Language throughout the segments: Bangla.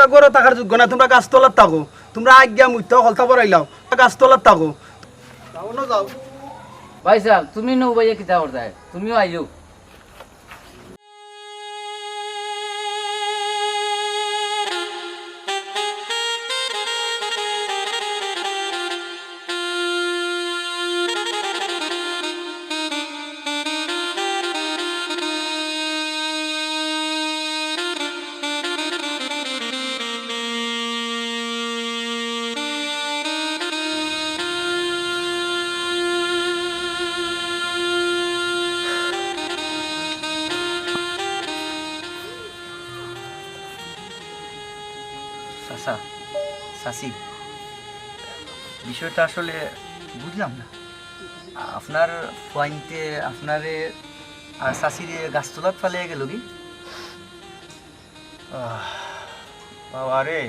তোমরা গরো থাকার যোগ্য না, তোমরা গাছতলার থাকো। তোমরা আজ্ঞা, মুত্য হলতা পড়াইলাও গাছতলার থাকো। যাও না ভাই সাহেব, তুমি নৌ ভাইয়া কিতা করতে তুমিও আইও চাচা চাচি বিষয়টা আসলে বুঝলাম না। আপনার পয়েন্টে আপনারে আর চাচিরে গাছতলার ফালে গেল কি? বাবা রে।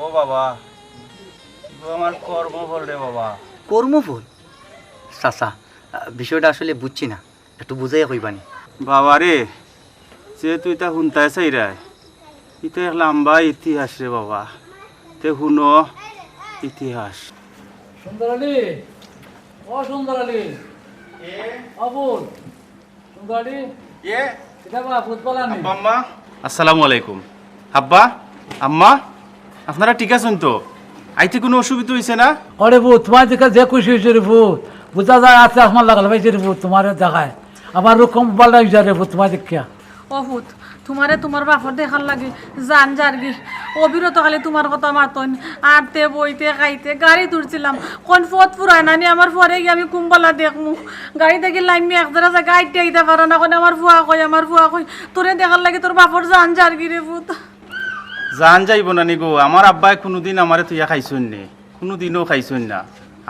ও বাবা আমার কর্মফল রে বাবা। কর্মফল? চাচা বিষয়টা আসলে বুঝছি না একটু বুঝাই কইবানি। বাবা রে যে তুই তা শুনতাই চাই রায় এক লম্বা ইতিহাস রে বাবা। তে শুনো ইতিহাস। সুন্দরালি ও সুন্দরালি। অবুল সুন্দরালি। এটা বা ফুটবল আনি আম্মা? আসসালামু আলাইকুম। আব্বা আম্মা আপনারা ঠিক আছেন তো? আইতে কোনো অসুবিধা হয়েছে না? অরে ভূত তোমার দেখা যে খুশি হয়েছে রে ভূত। বুঝা যায় আছে আমার লাগাল পাইছে রে ভূত তোমার দেখায়। আমার রকম বল লাগছে রে ভূত তোমার দেখিয়া। অভূত তোমারে তোমার বাপর দেখার লাগে, জান জারগি অবিরত খালি তোমার কথা মাতন আটতে বইতে, খাইতে, গাড়ি তুলছিলাম কোন ফত ফুরায় নানি আমার পরে গিয়ে আমি কুম্বলা দেখমু। গাড়ি দেখি লাইন মি একদারা যায় গাড়িতে আইতে পারে না কোন আমার ফুয়া কই আমার ফুয়া কই তোরে দেখার লাগে তোর বাপর জান জারগি রে ভূত। জান যাইব না নিগো আমার আব্বাই কোনোদিন আমারে তুইয়া খাইছুন নি। কোনোদিনও খাইছুন না।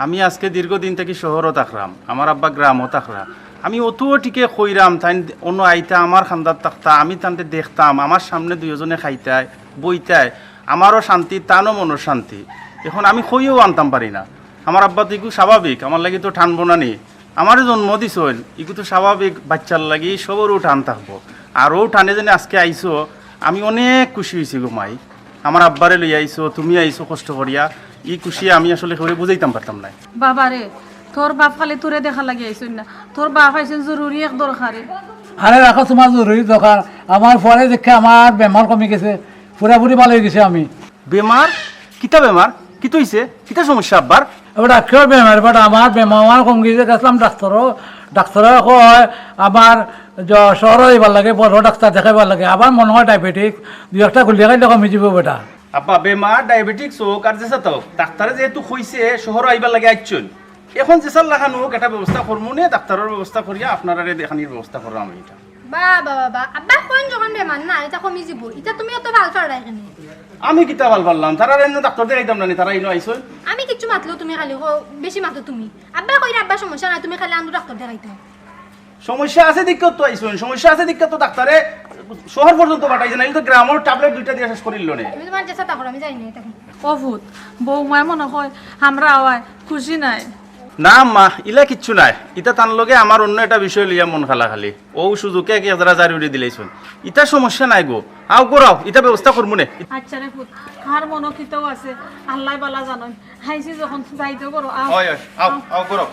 আমি আজকে দীর্ঘদিন থেকে শহরও থাকলাম আমার আব্বা গ্রামও থাকলাম আমি অত টিকে কইরাম তাই অন্য আইতা আমার খান্দার থাকতা, আমি তানতে দেখতাম, আমার সামনে দুইজনে খাইতায় বইতায় আমারও শান্তি, তানও মনের শান্তি। এখন আমি কইও আনতাম পারি না। আমার আব্বা তো ইগু স্বাভাবিক, আমার লাগি তো ঠানবো না নি। আমারও জন্ম দিছইন ইগু তো স্বাভাবিক, বাচ্চার লাগি সবরও টান থাকব। আরও টানে যেন আজকে আইসো আমি অনেক খুশি হয়েছি গো মাই। আমার আব্বারে লই আইসো তুমি আইসো কষ্ট করিয়া, ই খুশি আমি আসলে করে বুঝাইতাম পারতাম না বাবা রে তোর বাপ খালি তোরে দেখা লাগে আইসুন না। তোর বাপ আইসুন জরুরি এক দরকারে। আরে রাখো তোমার জরুরি দরকার। আমার পরে দেখে আমার বেমার কমে গেছে। পুরাপুরি ভালো হয়ে গেছে আমি। বেমার? কিতা বেমার? কি তৈছে কিতা সমস্যা আব্বার? এবার ডাক্তার বেমার বাট আমার বেমার আমার কম গেছে। গেছিলাম ডাক্তারও ডাক্তারও কয় আমার জ- শহর এবার লাগে বড় ডাক্তার দেখাইবার লাগে। আবার মনে হয় ডায়াবেটিক। দুই একটা গুলিয়া খাইলে কমে যাব বেটা। আব্বা বেমার ডায়াবেটিক্স হোক আর তো ডাক্তারে যেহেতু কইছে শহর আইবার লাগে আইছুন এখন যেসার লাগানো হোক একটা ব্যবস্থা করব নে? ডাক্তারের ব্যবস্থা করিয়া আপনারা দেখানির ব্যবস্থা করলাম আমি এটা আব্বা কোন যখন বেমার না এটা কমি যাব। এটা তুমি অত ভালো আমি কিতা ভালো পারলাম তারা এনে ডাক্তার দেখাইতাম না নি, তারা ইনো আইসুন আমি কিচ্ছু মাতলো তুমি খালি ক- বেশি মাতো তুমি। আব্বা কইরা আব্বা সমস্যা নাই তুমি খালি আন্দু ডাক্তার দেখাইতে সমস্যা আছে তো সমস্যা আছে দিক্কত তো ডাক্তারে শহর পর্যন্ত পাঠাইছে না। এই তো গ্রামের ট্যাবলেট দুইটা দিয়ে শেষ করিল নে? তুমি তোমার আমি যাই না এটা অভূত বৌমায় মনে হয় আমরা আওয়ায় খুশি নাই। না মা ইলা কিচ্ছু নাই। ইতা তার লগে আমার অন্য একটা বিষয় লইয়া মন খালা খালি। ও সুযোগে কি এদারা জারি উড়ে দিলেইছুন ইটা সমস্যা নাই গো। আও করাও ইটা ব্যবস্থা করব নে? আচ্ছা রে ফুট কার মনকিতও আছে। আল্লাহ বালা জানন হাইছি যখন যাইতে করো আও। হয় আও আও করাও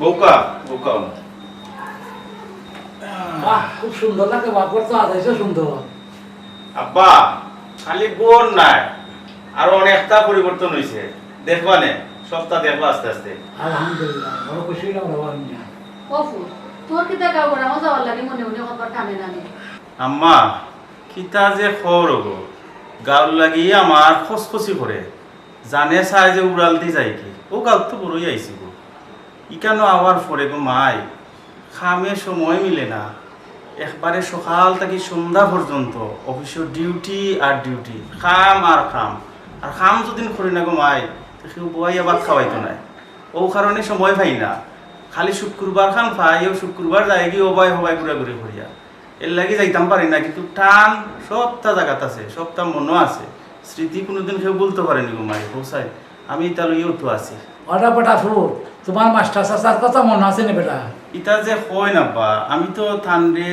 বৌকা বৌকা। খুব সুন্দর লাগে বাপর তো আদাইছে সুন্দর আব্বা খালি গোর নাই। আরও অনেকটা পরিবর্তন হয়েছে দেখবা নে সপ্তাহ দেখবা আস্তে আস্তে। আলহামদুলিল্লাহ বড় খুশি হলাম বাবা তোর করা লাগে মনে মনে আম্মা কিতা যে খবর গো গাল লাগি আমার খসখসি করে। জানে চাই যে উড়াল দি যাই কি? ও গাল তো বড়ই আইছি গো। ইকানো আবার পরে গো মাই খামে সময় মিলে না। একবারে সকাল থেকে সন্ধ্যা পর্যন্ত অফিসের ডিউটি আর ডিউটি খাম আর খাম। আর খাম যদি করি না গো মাই কেউ বই আবার খাওয়াইতো নাই ও কারণে সময় পাই না। খালি শুক্রবার খান পাই ও শুক্রবার যাই গিয়ে ও বাই হবাই ঘুরা ঘুরে করিয়া এর লাগি যাইতাম পারি না কিন্তু টান সবটা জায়গাত আছে সবটা মনও আছে। স্মৃতি কোনোদিন কেউ বলতে পারেনি গো মাই বসাই আমি তার ইয়েও তো আছি। ওটা বেটা সুর তোমার মাস্টার চাচার কথা মনে আছে না বেটা? ইটা যে কই না বা আমি তো থানরে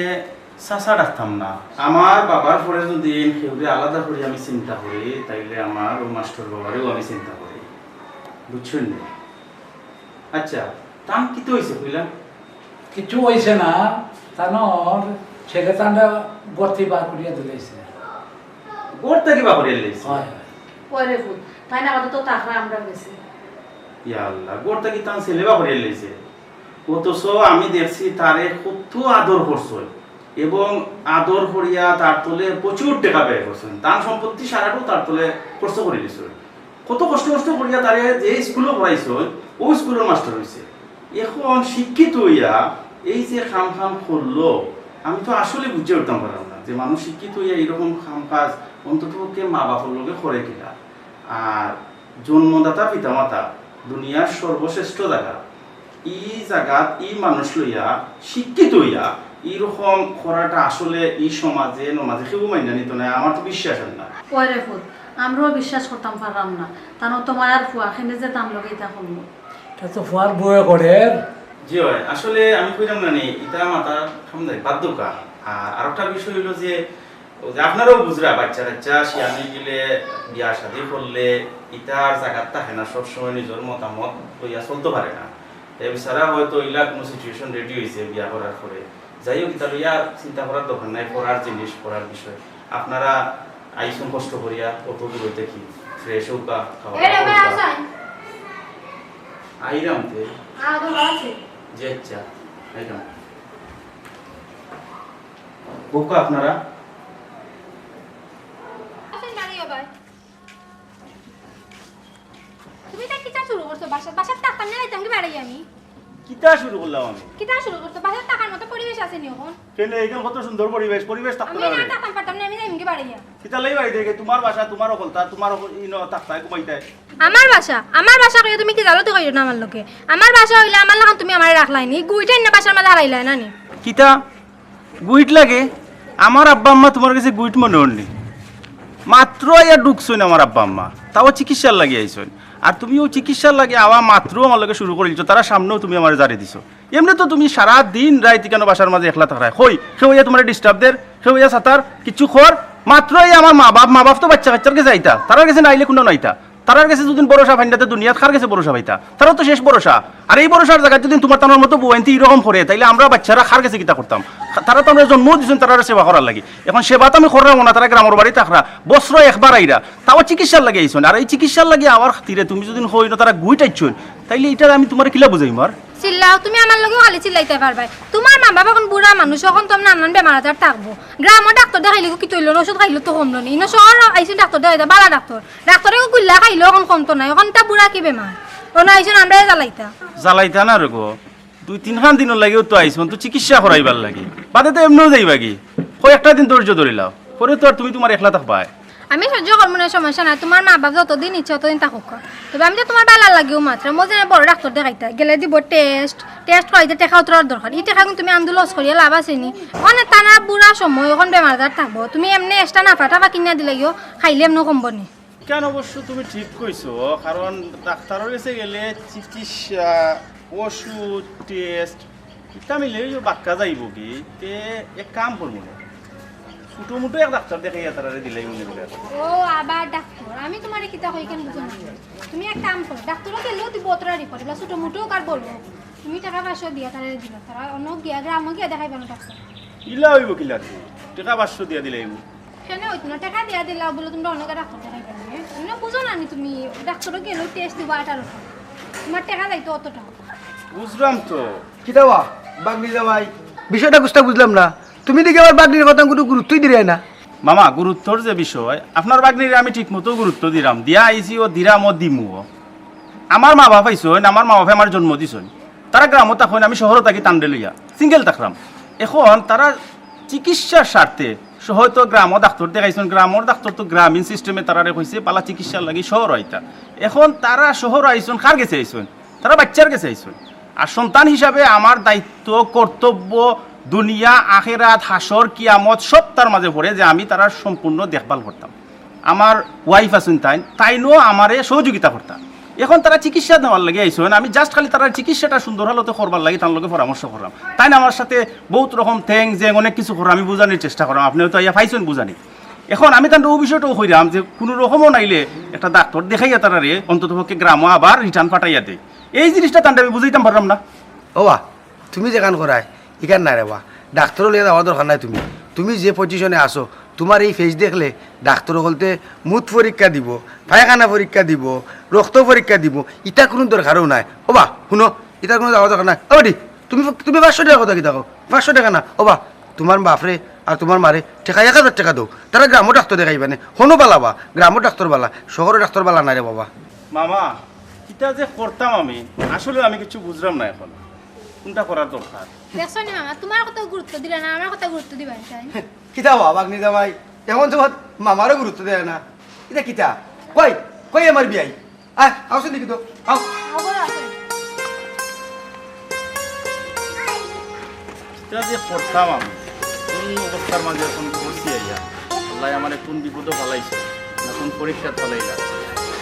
চাচা রাখতাম না। আমার বাবার পরে যদি সেউরে আলাদা করে আমি চিন্তা করি তাইলে আমার ও মাস্টার বাবারেও আমি চিন্তা করি। বুঝছেন নি? আচ্ছা তাম কি তো হয়েছে বুঝলাম কিছু হয়েছে না তানোর ছেলে তান্ডা গর্তি বার করিয়া দিলেছে ওর থেকে বাবার এলাইছে হয় ফুল তাই না আমাদের তো তাকরা আমরা গেছি। ইয়া আল্লাহ তান ছেলে অথচ আমি দেখছি তারে কত আদর করছে। এবং আদর করিয়া তার তলে প্রচুর টাকা ব্যয় করছেন। তার সম্পত্তি সারাটাও তার তলে খরচ করে দিছে কত কষ্ট কষ্ট করিয়া তারে যে স্কুলে পড়াইছে ওই স্কুলের মাস্টার হয়েছে এখন শিক্ষিত হইয়া এই যে খাম খাম করল, আমি তো আসলে বুঝে উঠতাম পারলাম না যে মানুষ শিক্ষিত হইয়া এরকম খাম কাজ অন্তত পক্ষে মা বাবার লোকে করে কিনা। আর জন্মদাতা, পিতামাতা, দুনিয়ার সর্বশ্রেষ্ঠ জায়গা। ই জায়গাত ই মানুষ লইয়া শিক্ষিত হইয়া এইরকম করাটা আসলে এই সমাজে নমাজে কেউ মাইনা নিত না আমার তো বিশ্বাস হয় না। পরে ফুল আমরাও বিশ্বাস করতাম পারলাম না। তানো তোমার আর ফুয়া খেনে যে দাম লগাইতা শুনব তা তো ফুয়ার বয়ে করে। জি হয় আসলে আমি কইলাম না বাধ্যকা আর আরেকটা বিষয় হলো যে আপনারাও বুঝরা বাচ্চা বাচ্চা শিয়ানি গেলে বিয়া শাদি করলে ইটার জায়গাত থাকে না সবসময় নিজের মতামত লইয়া চলতে পারে না। এই বিচারা হয়তো ইলা কোনো সিচুয়েশন রেডি হয়েছে বিয়া করার পরে। যাই হোক লইয়া আর চিন্তা করার দরকার নাই পড়ার জিনিস পড়ার বিষয়। আপনারা আইসুন কষ্ট করিয়া অত দূর হইতে কি ফ্রেশ হোক বা। খাওয়া আইরাম তে জি আচ্ছা আইরাম বুকা আপনারা? তুমি তা কিতা শুরু করছ বাসা বাসার টাকা নিয়ে যাইতাম কি বাড়াই আমি? কিতা শুরু করলাম আমি? কিতা শুরু করছ? বাসার টাকার মতো পরিবেশ আছে নি এখন এইখান কত সুন্দর পরিবেশ পরিবেশ থাকতো আমি না টাকা পারতাম না আমি যাইম কি বাড়াইয়া কিতা লাই বাড়ি থেকে তোমার বাসা তোমার অকলতা তোমার ইন আমার বাসা আমার বাসা কইয়া তুমি কি জানো তো কইও না আমার লোকে? আমার বাসা হইলে আমার লাগান তুমি আমার রাখলাই নি? গুইটাই না বাসার মাঝে হারাইলাই না নি? কিতা? গুইট লাগে? আমার আব্বা আম্মা তোমার কাছে গুইট মনে হননি মাত্র ইয়া ঢুকছইন আমার আব্বা আম্মা। তাও চিকিৎসার লাগি আইসইন আর তুমিও চিকিৎসার লাগে আওয়া মাত্র আমার লগে শুরু করে দিছো, তারা সামনেও তুমি আমার জারি দিছো। এমনি তো তুমি সারা দিন রাইতি কেন বাসার মাঝে একলা থাকায় হই সেও ইয়া তোমার ডিস্টার্ব দের সেও ইয়া সাঁতার, কিছু খর, মাত্রই আমার মা বাপ মা বাপ তো বাচ্চা কাচ্চার কাছে আইতা তারার কাছে নাইলে কোনো নাইতা তারার কাছে যদি ভরসা ফাইন্দাতে দুনিয়াত খার কাছে ভরসা ভাইতা? তারা তো শেষ ভরসা। আর এই ভরসার জায়গায় যদি তোমার তানোর মতো বউয়েন্তি এরকম করে, তাইলে আমরা বাচ্চারা খার কাছে কিতা করতাম? তারা তো আমরা জন্ম দিচ্ছেন তারা সেবা করার লাগে। এখন সেবা তো আমি করলাম না, তারা গ্রামের বাড়ি থাকরা। বস্ত্র একবার আইরা, তাও চিকিৎসার লাগে আইসন। আর এই চিকিৎসার লাগে আমার খাতিরে তুমি যদি হই না তারা গুই টাইছন তাইলে এটা আমি তোমার কিলা বুঝাই মার চিল্লাও, তুমি আমার লগেও খালি চিল্লাইতে পারবাই তোমার মা বাবা এখন বুড়া মানুষ এখন তো নানান বেমার আজার থাকব। গ্রামও ডাক্তার দেখাইলে কি তৈল ওষুধ খাইলে তো কমলো নি শহর আইসি ডাক্তার দেখাইতে বালা ডাক্তার ডাক্তারে গুল্লা খাইলে এখন কমতো নাই এখন তা বুড়া কি বেমার ওনা আইসন আমরা জ্বালাইতা। জ্বালাইতা না রে গো দুই তিনখান দিনের লাগেও তো আইসন তো চিকিৎসা করাইবার লাগে। বাদে তো এমনিও যাইবা কি? কয়েকটা দিন ধৈর্য ধরিলাও পরে তো আর তুমি তোমার একলা থাকবাই। আমি সহ্য করব না, সমস্যা নাই। তোমার মা বাপ যতদিন ইচ্ছে ততদিন থাকুক। তবে আমি তো তোমার বালা লাগেও মাত্র। যেন বড় ডাক্তার দেখাইতা গেলে দিব টেস্ট টেস্ট করাইতে টেকা উতরার দরকার এই টেকা তুমি আন্দো লস করিয়া লাভ আছে নি? ওখানে টানা বুড়া সময় ওখান বেমার আজার থাকব। তুমি এমনি এক্সট্রা নাফা টাকা কিনা দিলে গিয়েও খাইলে এমনি কমব নি? কেন অবশ্য তুমি ঠিক কইছো কারণ ডাক্তারের কাছে গেলে চিকিৎসা ওষুধ টেস্ট মিলে বাক্কা যাইব কি? এক কাম করব না ছোটো মোটো এক ডাক্তার তারা দিলাই মনে করে ও আবার ডাক্তার আমি তোমার কিতা হই কেন বুঝো না। তুমি এক কাম করো ডাক্তারও গেলেও তুই বতরা রিপোর্ট এগুলো ছোটো মুটো কার বলব। তুমি টাকা পয়সা দিয়া তারা দিলা। তারা অন্য গিয়া গ্রামও গিয়া দেখাইবে না ডাক্তার। ইলা হইব কিলা টাকা পাঁচশো দিয়া দিলাই কেন হইতো না টাকা দিয়া দিলা বলে তুমি অন্য ডাক্তার দেখাইবে না তুমি বুঝো না তুমি ডাক্তারও গেলেও টেস্ট দিবা আটার উপর তোমার টাকা যাইতো অত টাকা বুঝলাম তো। কিতাবা বাগনি জামাই। বিষয়টা বুঝতে বুঝলাম না। তুমি দেখি আমার বাগনির কথা কোনো গুরুত্বই দিলে না। মামা, গুরুত্বর যে বিষয়, আপনার বাগনির আমি ঠিক মতো গুরুত্ব দিলাম দিয়া আইসি ও দিরাম ও দিমু। আমার মা বাপ আইসন আমার মা বাপে আমার জন্ম দিছন তারা গ্রামত থাকেন, আমি শহরে থাকি টান্ডে লইয়া। সিঙ্গেল থাকলাম এখন তারা চিকিৎসার স্বার্থে হয়তো গ্রামও ডাক্তার দেখাইছেন গ্রামের ডাক্তার তো গ্রামীণ সিস্টেমে তারা কইছে পালা চিকিৎসার লাগি শহর আইতা। এখন তারা শহর আইসন কার গেছে আইসন তারা বাচ্চার গেছে আইসন আর সন্তান হিসাবে আমার দায়িত্ব, কর্তব্য দুনিয়া, আখেরাত হাসর কিয়ামত সব তার মাঝে পড়ে যে আমি তারা সম্পূর্ণ দেখভাল করতাম। আমার ওয়াইফ আছেন তাই তাইনও আমারে সহযোগিতা করতাম। এখন তারা চিকিৎসা দেওয়ার লাগে আইসেন আমি জাস্ট খালি তারা চিকিৎসাটা সুন্দর হলতে করবার লাগে, তার লগে পরামর্শ করলাম। তাই আমার সাথে বহুত রকম থ্যাং যে অনেক কিছু করলাম, আমি বুঝানোর চেষ্টা করলাম, আপনিও তো ইয়া পাইছেন বুঝানি। এখন আমি তার ও বিষয়টাও কইরাম যে কোনো রকমও নাইলে একটা ডাক্তার দেখাইয়া তারা রে অন্তত পক্ষে গ্রামও আবার রিটার্ন পাঠাইয়া দেয়। এই জিনিসটা তান্ডে আমি বুঝাইতাম পারলাম না। ও তুমি যেখান করায়। ইখান নাই রে বা ডাক্তারও লিয়ে যাওয়া দরকার নাই তুমি। তুমি যে পজিশনে আসো তোমার এই ফেস দেখলে ডাক্তার বলতে মুখ পরীক্ষা দিব, পায়খানা পরীক্ষা দিব রক্ত পরীক্ষা দিব, ইটা কোনো দরকারও নাই। ও বা শুনো ইটার কোনো যাওয়া দরকার নাই। ও দি, তুমি তুমি পাঁচশো টাকা কথা কি থাকো পাঁচশো টাকা না ও বা তোমার বাপরে আর তোমার মারে টেকা এক হাজার টাকা দাও তারা গ্রামও ডাক্তার দেখাইবা না হনো বালাবা গ্রামও ডাক্তার বালা শহরের ডাক্তার বালা নাই রে বাবা। মামা এটা যে করতাম আমি আসলে আমি কিছু বুঝলাম না এখন। কোনটা করার দরকার দেখছ নি মামা তোমার কথা গুরুত্ব দিলে না আমার কথা গুরুত্ব দিবা তাই কিতা বাবা জামাই এখন তোমার মামারও গুরুত্ব দেয় না। এটা কিতা? কই কই আমার বিয়াই? আয় দেখি তো আও এটা যে আমি কোন অবস্থার মাঝে এখন করছি আইয়া আল্লাহ আমার কোন বিপদও ফালাইছে কোন পরীক্ষা ফালাইলা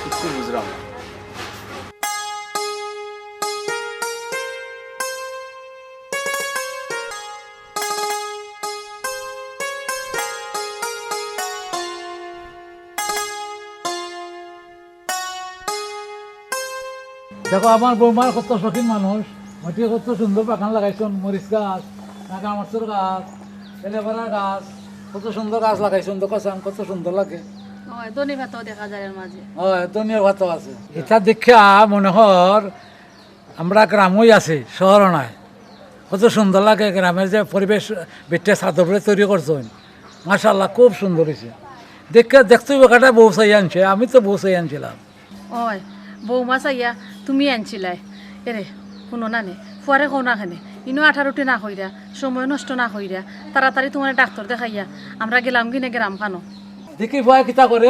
কিছু বুঝলাম না দেখো আমার বৌমার কত শৌখিন মানুষ। মাটি কত সুন্দর বাগান লাগাইছেন মরিচ গাছ নাগা মাছের গাছ এলেবেরা গাছ কত সুন্দর গাছ লাগাইছেন দেখো চাম কত সুন্দর লাগে। এটা দেখা মনে হর আমরা গ্রামই আছি শহর নাই। কত সুন্দর লাগে গ্রামের যে পরিবেশ বেটে সাদরে তৈরি করছেন। মাশাল্লাহ খুব সুন্দর হয়েছে দেখে দেখতে বেকাটা বউ চাই আনছে আমি তো বউ চাই আনছিলাম। হয় বৌমা চাইয়া তুমি আনছিলাই। এরে শুনো না নে ফুয়ারে কো না খানে ইনো আঠারোটি না হইরা সময় নষ্ট না হইরা তাড়াতাড়ি তোমার ডাক্তার দেখাইয়া। আমরা গেলাম কিনে গেলাম খানো? দেখি ভয় কিতা করে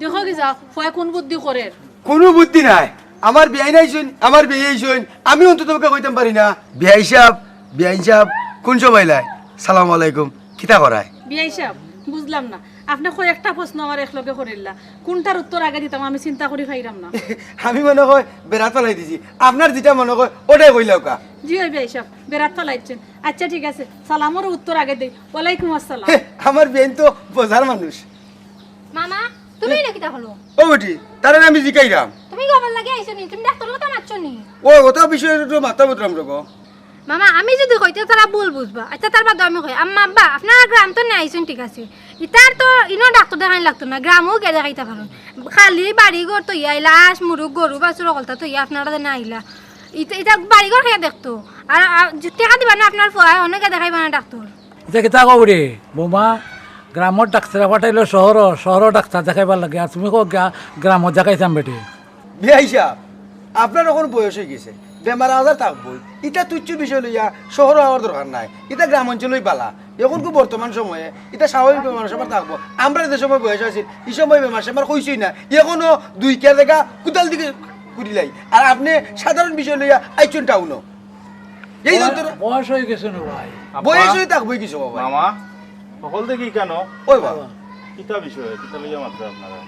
দেখো কি যাও ফুয়া কোন বুদ্ধি করে কোনো বুদ্ধি নাই। আমার বিয়াই নাই শুন আমার বিয়াই শুন আমি অন্তত ওকে কইতাম পারি না। বিয়াই সাহেব বিয়াই সাহেব কোন সময় লাই? সালাম আলাইকুম। কিতা করায় বিয়াই সাহেব বুঝলাম না। আপনি কয়েকটা প্রশ্ন আমার একলগে করিলা কোনটার উত্তর আগে দিতাম? আমি চিন্তা করি পাইরাম না। আমি মনে হয় বেড়াত ফেলাই দিছি। আপনার যেটা মনে হয় ওটাই কইলাও কা জি ওই বিয়াই সাহেব বেড়াত ফেলাইছেন। আচ্ছা ঠিক আছে। সালামর উত্তর আগে দেই। ওয়ালাইকুম আসসালাম। আমার বিয়াইন তো বোঝার মানুষ। মামা তুমি এটা কিতা হলো? ও বেটি তার আমি জিকাইরাম। তুমি গবার লাগে আইছো নি তুমি ডাক্তার কথা মারছো নি ও ওটা বিষয়ে তো মাথা বুতরাম রকম। মামা আমি যদি কইতে তারা বল বুঝবা। আচ্ছা তার বাদ আমি কই আম্মা আব্বা আপনার গ্রাম তো নাই আইছেন ঠিক আছে। ইতার তো ইনো ডাক্তার দেখাই লাগতো না গ্রামও গে দেখাইতে পারুন খালি বাড়ি ঘর তো ইয়া লাশ মুরুগ গরু বাছুর অকলতা তো ইয়া আপনারা না আইলা। ইতা ইতা বাড়ি ঘর খেয়ে দেখতো। আর টেকা দিবা না আপনার ফুয়া অনেকে দেখাইবা না ডাক্তার। এটা কিতা কব রে? বৌমা গ্রামত ডাক্তার পাঠাইলে শহর শহর ডাক্তার দেখাইবার লাগে। আর তুমি কো গ্রামত দেখাইতাম বেটি। বিয়াই সাহেব আপনার এখন বয়স হয়ে গেছে। বেমার আজার থাকবই এটা তুচ্ছ বিষয় লইয়া শহর হওয়ার দরকার নাই। এটা গ্রাম অঞ্চলই পালা। এখন কি বর্তমান সময়ে এটা স্বাভাবিক বেমার সেমার থাকব আমরা যে সময় বয়স আছি এই সময় বেমার সেমার কইসই না। এখনও দুই কে দেখা কোদাল দিকে কুড়িলাই আর আপনি সাধারণ বিষয় লইয়া আইচুন টাউনও এই যন্ত্র বয়স হয়ে গেছে না ভাই? বয়স হয়ে থাকবই কিছু বাবা মামা সকল দেখি কেন ওই বাবা। কিতা বিষয় কিতা লইয়া মাত্র আপনারা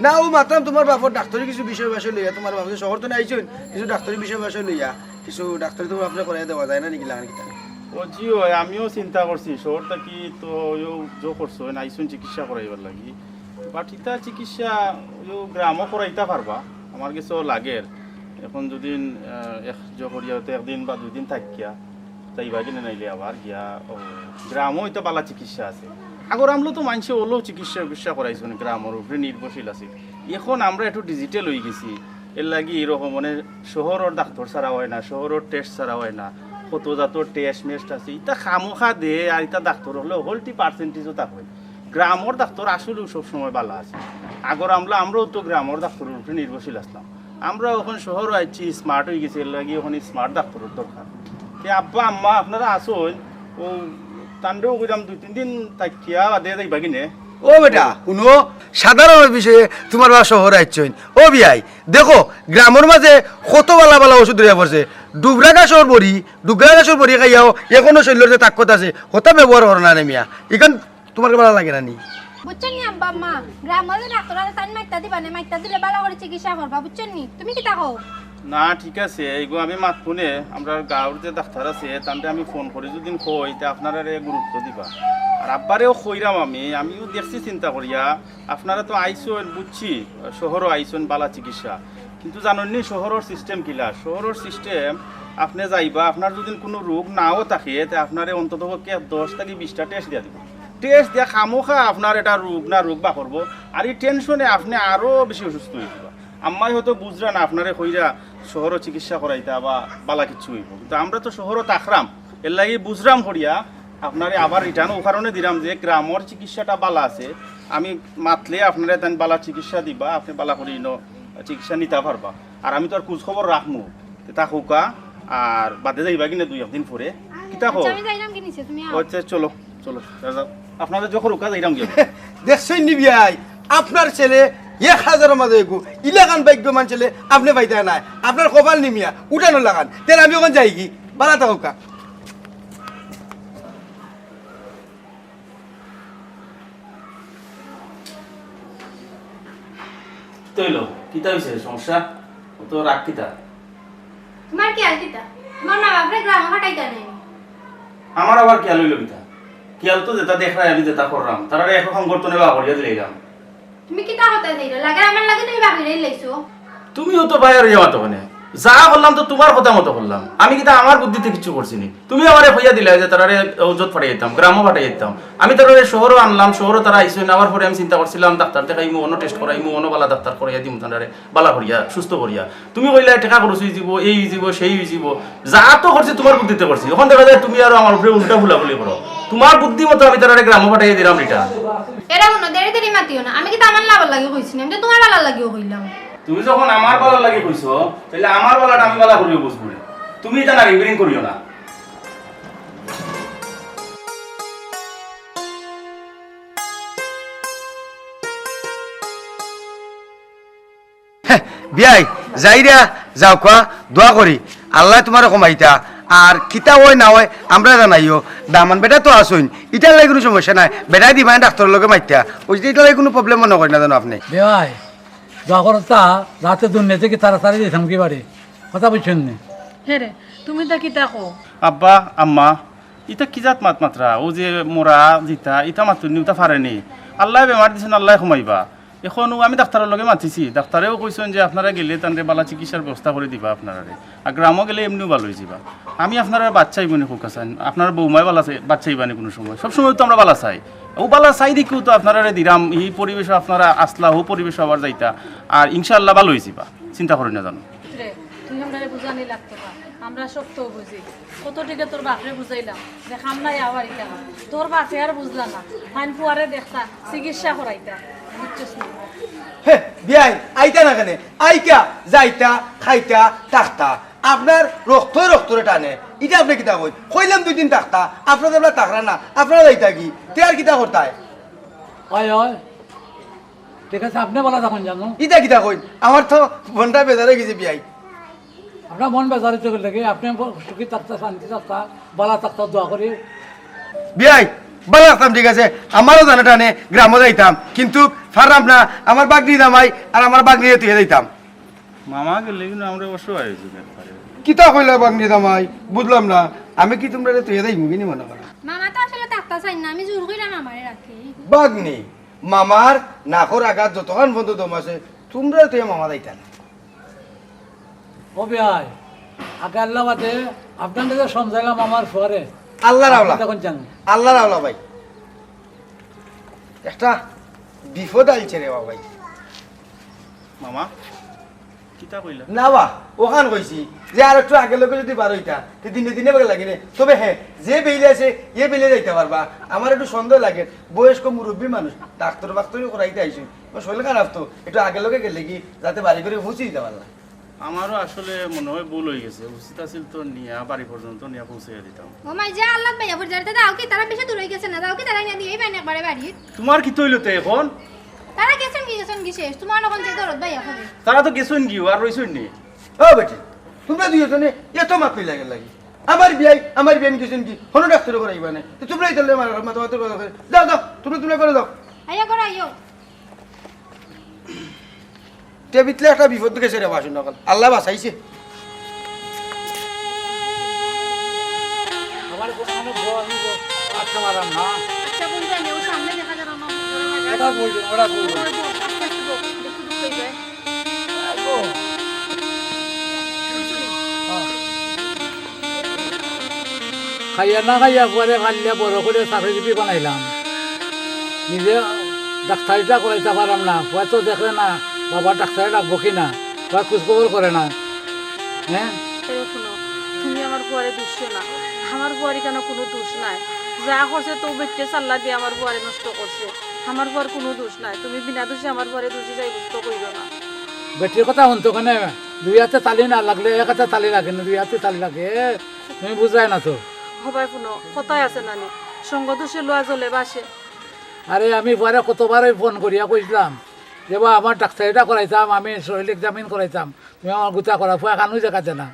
না, ও মাত্রাম তোমার বাপর ডাক্তারি কিছু বিষয় বিষয় লইয়া তোমার বাপর শহর তো নাইছুন কিছু ডাক্তারি বিষয় বিষয় লইয়া, কিছু ডাক্তারি তোমার আপনার করাই দেওয়া যায় না নাকি লাগান কিতা ও হয় আমিও চিন্তা করছি শহর থাকি তো জো করছ আইসুন চিকিৎসা করাইবার লাগি। বাট ইতা চিকিৎসা গ্রামও করাইতা পারবা আমার কিছু লাগে এখন যদি এক জো করিয়া হয়তো একদিন বা দুই দিন থাকিয়া তাইবা কিনে নাইলে আবার গিয়া গ্রামও এটা বালা চিকিৎসা আছে। আগর আমলো তো মানুষে ওলেও চিকিৎসা চিকিৎসা করাইছেন গ্রামের উপরে নির্ভরশীল আছে এখন আমরা একটু ডিজিটাল হয়ে গেছি। এর লাগি এরকম মানে শহরের ডাক্তার ছাড়া হয় না শহরের টেস্ট ছাড়া হয় না কত জাতর টেস্ট মেস্ট আছে ইটা খামোখা দে আর ইটা ডাক্তার হলে হলটি পার্সেন্টেজও তা হয়। গ্রামের ডাক্তার আসলেও সবসময় ভালো আছে আগর আমরা আমরাও তো গ্রামের ডাক্তারের উপরে নির্ভরশীল আসলাম আমরা ওখানে শহর আইছি স্মার্ট হয়ে গেছি এর লাগি ওখানে স্মার্ট ডাক্তারের দরকার আব্বা, আম্মা, আপনারা আসুন ও তান্ডেও কইলাম দুই তিন দিন দে যাইবা কিনে ও বেটা শুনো সাধারণ বিষয়ে তোমার বা শহর আইছইন ও বিয়াই দেখো গ্রামের মাঝে কত বালা বালা ওষুধ ধরিয়া পড়ছে। ডুবরা গাছর বড়ি ডুবরা গাছর বড়ি খাইয়াও এখনও শরীরের যে তাকত আছে হতা ব্যবহার করো না মিয়া। এখান তোমার ভালো লাগে না নি? বুঝছেন নি আব্বা মা গ্রামের ডাক্তার তাই মাইতা দিবা না মাইতা দিলে ভালো করে চিকিৎসা করবা বুঝছেন নি? তুমি কি তাকো? না, ঠিক আছে। এইগো আমি মাত ফোনে আমরা গাঁৱৰ যে ডাক্তার আছে তাতে আমি ফোন কৰি যদি কই তে আপনারা গুরুত্ব দিবা। আর আব্বারেও কইরাম আমি, আমিও দেখছি চিন্তা করিয়া। আপনারা তো আইসন বুঝছি, শহরও আইসন বালা চিকিৎসা। কিন্তু জানেননি শহরের সিস্টেম কিলা। শহরের সিস্টেম আপনি যাইবা, আপনার যদি কোনো রোগ নাও থাকে, তে আপনারে অন্তত পক্ষে দশ থেকে বিশটা টেস্ট দিয়া দিব। টেস্ট দিয়া খামোখা আপনার এটা রোগ না, রোগ বা করব। আর এই টেনশনে আপনি আরও বেশি অসুস্থ হয়ে যাবা। আম্মাই হয়তো বুঝরা না আপনারে কইরা শহরও চিকিৎসা করাইতা বা বালা কিচ্ছু হইব। কিন্তু আমরা তো শহরও তাকরাম। এর লাগি বুঝরাম করিয়া আপনারে আবার রিটার্ন ও কারণে দিলাম যে গ্রামর চিকিৎসাটা বালা আছে। আমি মাতলে আপনারা তেন বালা চিকিৎসা দিবা আপনি বালা করি ন চিকিৎসা নিতে পারবা। আর আমি তো আর খোঁজ খবর রাখমু। তা হোকা আর বাদে যাইবা কিনা দুই একদিন পরে। কিতা হোক আচ্ছা আচ্ছা চলো চলো। আপনাদের যখন রোকা যাইরাম গিয়ে। দেখছেন নি বিয়াই? আপনার ছেলে এক হাজারের মাঝে একু। ইলাকান ভাগ্যমান ছেলে আপনি পাইতে নাই। আপনার কপাল নিমিয়া উঠানো লাগান। তাহলে আমি ওখানে যাই কি? বালা থাকা তৈল কিতা হয়েছে সমস্যা? তো রাগ কিতা? তোমার কি আর কিতা? তোমার না বাপরে গ্রামে ফাটাইতা নেই। আমার আবার খেয়াল হইল কিতা খেয়াল তো যেটা দেখায় আমি যেটা করলাম তারা এখন সংগঠনে বা করিয়া দিলাম তুমি কিতা হতে যাইরা লাগে আমার লাগে তুমি বাকিরাই লাইছো তুমিও তো তো মানে। যা করলাম তো তোমার কথা মতো করলাম আমি কিন্তু আমার বুদ্ধিতে কিছু করছি নি? তুমি দিলে যে পাঠিয়ে যেতাম গ্রামও যেতাম আমি শহরও আনলাম শহরও তারা আইসে আবার পরে আমি চিন্তা করছিলাম ডাক্তার অন্য টেস্ট অন্য বালা ডাক্তার করাইয়া দিম তারা বালা করিয়া সুস্থ করিয়া তুমি কইলা, টেকা হয়ে যাব এই যাব সেই যাব যা তো করছি তোমার বুদ্ধিতে করছি এখন দেখা যায় তুমি আর আমার উপরে উল্টা ভুলা বলি করো তোমার বুদ্ধি মতো আমি তারা গ্রামও পাঠিয়ে দিলাম এটা এরা কোনো দেরি দেরি মাতিও না। আমি কি আমার লাভার লাগে কইছি না আমি তো তোমার বেলার লাগিও কইলাম। তুমি যখন আমার লাগি কইছো তাহলে আমার বালাটা আমি বালা করিও বুঝব তুমি এটা না রিভিং করিও না। বিয়াই যাইরা যাও কোয়া দোয়া করি আল্লাহ তোমার কমাইতা। আর কিতা ওই না হয় আমরা জানাইও। দামান বেটা তো আসুন ইটার লাগে কোনো সমস্যা নাই। বেটাই দিবা ডাক্তারের লগে মাইতা ওই যে ইটার লাগে কোনো প্রবলেম মনে করি না জানো আপনি? বেওয়াই যখন তা রাতে দুর্নীতি কি তাড়াতাড়ি দিতাম কি বাড়ি কথা বুঝছেন নি? হে রে তুমি তা কিতা কো আব্বা আম্মা ইটা কি জাত মাত মাত্রা ও যে মোরা জিতা ইটা মাতুর নিউতা পারেনি আল্লাহ বেমার দিছেন আল্লাহ কমাইবা এখন আমি ডাক্তারের লগে মাতিছি। ডাক্তারেও কইছেন যে আপনারা গেলে তানরে বালা চিকিৎসার ব্যবস্থা করে দিবা আপনারা আর গ্রামও গেলে এমনিও ভালো হয়ে যাবা আমি আপনারা বাচ্চাই বনে খুব কাছেন আপনারা বৌমাই বালা চাই বাচ্চাই বানি কোনো সময়। সব সময় তো আমরা বালা চাই। ও বালা চাই দেখেও তো আপনারা দিরাম। এই পরিবেশ আপনারা আসলা, ও পরিবেশ আবার যাইতা। আর ইনশাআল্লাহ ভালো হয়ে যাবা চিন্তা করি না জানো। আমরা তো বুঝি। কত টিকে তোর বাপরে বুঝাইলাম। দেখাম নাই আবার তোর বাপে আর বুঝলা না। চিকিৎসা করাইতা। হে বিয়াই আইতা না কেন? আইকা যাইতা খাইতা থাকতা। আপনার রক্তই রক্তরে টানে। এটা আপনি কিতা কই? কইলাম দুই দিন থাকতা। আপনাদের আপনার তাকরা না। আপনারা যাইতা কি? তে আর কিতা করতায়? হয় হয় ঠিক আছে আপনি বলা তখন জানো। ইটা কিতা কই আমার তো মনটা বেজারে গেছে বিয়াই। আপনার মন বেজারিত করলে কি? আপনি সুখী থাকতা শান্তি থাকতা বলা থাকতা দোয়া করি। বিয়াই ভালো রাখতাম ঠিক আছে? আমারও জানা টানে গ্রামও যাইতাম। কিন্তু ফারাম না আমার বাগনি দামাই আর আমার বাগনি তুই যাইতাম। মামা গেলে কিন্তু আমরা অসহায় হয়েছি একবারে কিতা কইলা বাগনি দামাই বুঝলাম না। আমি কি তোমরা তুই যাই মুগিনি মনে করা মামা তো আসলে চাই না আমি জোর কইরা মামারে রাখি। বাগনি মামার নাকর আঘাত যতক্ষণ বন্ধ দম আছে তোমরা তুই মামা যাইতা না। ও বিয়াই আগে আল্লাহ বাদে আপনাদের সমঝাইলাম আমার আল্লাহ রাওলা তখন জানো। আল্লাহ রাওলা ভাই। একটা বিপদ আইছে রে বাবা ভাই। মামা কিতা কইলা? না বা ওখান কইছি যে আর একটু আগে লোকে যদি বার হইতা তো দিনে দিনে বেগে লাগে রে। তবে হ্যাঁ যে বেইলে আছে এ বেইলে যাইতে পারবা। আমার একটু সন্দেহ লাগে বয়স্ক মুরব্বী মানুষ ডাক্তার বাক্তরই করাইতে আইসি আমার শরীর খারাপ তো একটু আগে লোকে গেলে কি যাতে বাড়ি করে পৌঁছে দিতে পারলা? আমারও আসলে মনে হয় ভুল হয়ে গেছে। উচিত আছিল তো নিয়া বাড়ি পর্যন্ত নিয়ে পৌঁছে দিতাম। ও মাই যে আল্লাহ ভাইয়া পর্যায়ে দাও কি তারা বেশি দূর হয়ে গেছে না? দাও কি তারা নিয়ে দিয়েই পাই না একবারে বাড়ি। তোমার কি তৈল তো এখন? তারা গেছেন কি গেছেন কি শেষ তোমার নখন যে দরদ ভাইয়া হবে তারা তো গেছুন গিয়ে আর রইছুন নি। ও বেটি তোমরা দুইজনে এত মাতলি লাগে লাগি। আমার বিয়াই আমার বিয়ান গেছেন কি? হনো ডাক্তার করাইবা না তো তোমরাই তাহলে আমার মাথা মাথা করে দাও দাও তোমরা তোমরা করে দাও আইয়া ঘর আইও। তে বিতলে একটা বিপদ গেছে রে বাসুন নকল আল্লাহ বাঁচাইছে। না আচ্ছা বলছি ওটা বলছি খাইয়া না খাইয়া পরে কালিয়া বড় করে চাকরি বানাইলাম। নিজে ডাক্তারিটা করাইতে পারাম না হয়তো দেখে না বাবা ডাক্তারে ডাকবো কি না? বা খোঁজখবর করে না। হ্যাঁ? তুমি আমার বুয়ারে দুষছো না। আমার বুয়ারি কেন কোনো দোষ নাই? যা করছে তো বেটে চাল্লা দিয়ে আমার বুয়ারে নষ্ট করছে। আমার বুয়ার কোনো দোষ নাই। তুমি বিনা দোষে আমার বুয়ারে দোষী যাই বুঝতে কইরো না। বেটির কথা শুনতো কেনে? দুই হাতে তালি না লাগলে এক হাতে তালি লাগে না দুই হাতে তালি লাগে। তুমি বুঝাই না তো। সবাই শুনো কথাই আছে নানি। সঙ্গ দোষে লোয়া জ্বলে বাসে আরে আমি পরে কতবারই ফোন করিয়া কইছিলাম যে বা আমার ডাক্তারিটা করাইতাম আমি শরীর এক্সামিন করাইতাম তুমি আমার গুতা করা ফুয়া কানুই দেখাতে না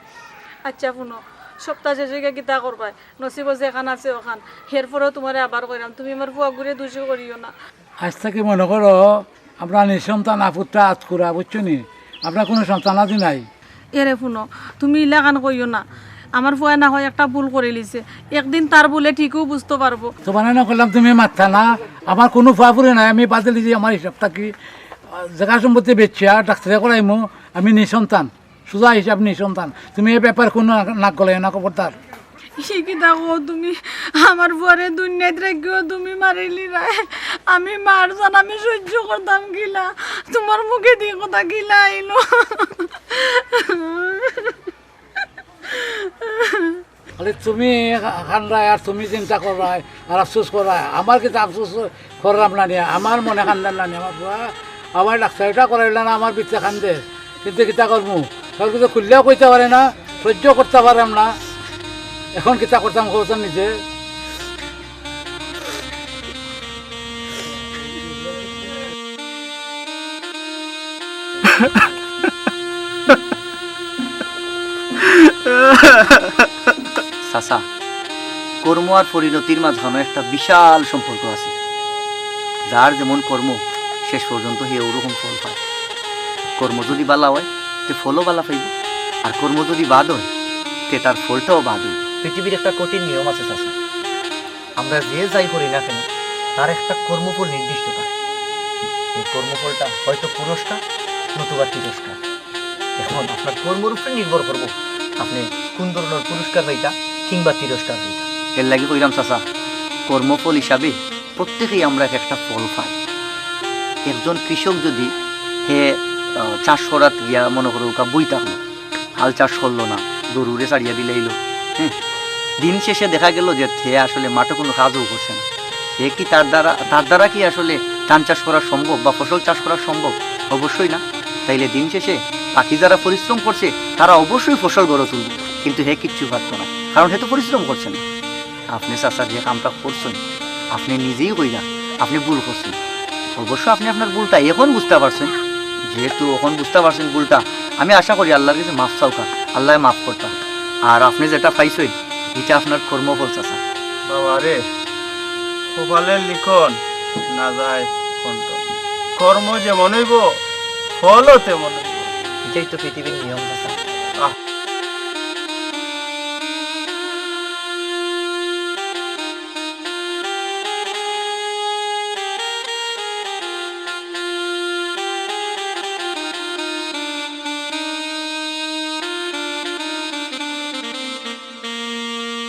আচ্ছা শুনো। সপ্তাহ শেষে গিয়ে গীতা করবাই নসিব যেখান আছে ওখান। হের পরেও তোমার আবার কইরাম তুমি আমার ফুয়া ঘুরে দোষী করিও না। আজ থেকে মনে করো আপনার নিঃসন্তান আপুরটা আজ করা বুঝছ নি? আপনার কোনো সন্তান আদি নাই। এরে শুনো তুমি ইলাকান কইও না। আমার ফুয়া না হয় একটা ভুল করে লিছে। একদিন তার বলে ঠিকও বুঝতে পারব তোমার না করলাম তুমি মাথা না। আমার কোনো ফুয়াপুরি নাই আমি বাদে দিছি আমার হিসাবটা কি জায়গা সম্পত্তি বেচিয়া ডাক্তারে করাইমো আমি নিঃসন্তান সোজা হিসাব নিঃসন্তান তুমি এই ব্যাপার কোনো নাক গলে না খবরদার কি দেখো তুমি আমার পরে দুনিয়াত রেখেও তুমি মারিলি রায় আমি মার জান আমি সহ্য করতাম গিলা। তোমার মুখে দিয়ে কথা গিলা আইলো খালি তুমি কান্দায় আর তুমি চিন্তা করায় আর আফসোস করায় আমার কিন্তু আফসোস করলাম না নিয়ে আমার মনে কান্দান না নিয়ে আমার বুয়া আমার ডাক্তারটা করাইল না, আমার পিঠে কান্দে কিন্তু কিতা করব সব কিছু খুললেও কইতে পারে না, সহ্য করতে পারাম না। এখন কিতা করতাম করতাম নিজে। কর্ম আর পরিণতির মাঝখানে একটা বিশাল সম্পর্ক আছে। যার যেমন কর্ম শেষ পর্যন্ত হে ওরকম ফল পায় কর্ম যদি বালা হয় তে ফলও বালা পাইব। আর কর্ম যদি বাদ হয় তে তার ফলটাও বাদ হয় পৃথিবীর একটা কঠিন নিয়ম আছে চাচা। আমরা যে যাই করি না কেন তার একটা কর্মফল নির্দিষ্ট থাকে এই কর্মফলটা হয়তো পুরস্কার নতুবা তিরস্কার। এখন আপনার কর্মর উপরে নির্ভর করব। আপনি কোন ধরনের পুরস্কার পাইতা কিংবা তিরস্কার পাইতা এর লাগে কইলাম চাচা কর্মফল হিসাবে প্রত্যেকেই আমরা একটা ফল পাই। একজন কৃষক যদি হে চাষ করাত গিয়া মনে করো ওকা বই থাকল, হাল চাষ করল না, গরুরে ছাড়িয়া দিলে এলো হ্যাঁ? দিন শেষে দেখা গেল যে সে আসলে মাঠে কোনো কাজও করছে না। সে কি তার দ্বারা তার দ্বারা কি আসলে ধান চাষ করা সম্ভব বা ফসল চাষ করা সম্ভব? অবশ্যই না। তাইলে দিন শেষে বাকি যারা পরিশ্রম করছে, তারা অবশ্যই ফসল গড়ে তুলবে। কিন্তু হে কিচ্ছু পারতো না, কারণ হে তো পরিশ্রম করছে না। আপনি চাষা যে কামটা করছেন, আপনি নিজেই কইরা আপনি ভুল করছেন। অবশ্য আপনি আপনার ভুলটা এখন বুঝতে পারছেন। যেহেতু এখন বুঝতে পারছেন ভুলটা আমি আশা করি আল্লাহর কাছে মাফ চাওকা আল্লাহ মাফ করতাম আর আপনি যেটা পাইছেন এটা আপনার কর্মফল চাষা বাবা রে কপালের লিখন না যায় কর্ম যেমন হইব ফলও তেমন হইব। এটাই তো পৃথিবীর নিয়ম চাষা আহ।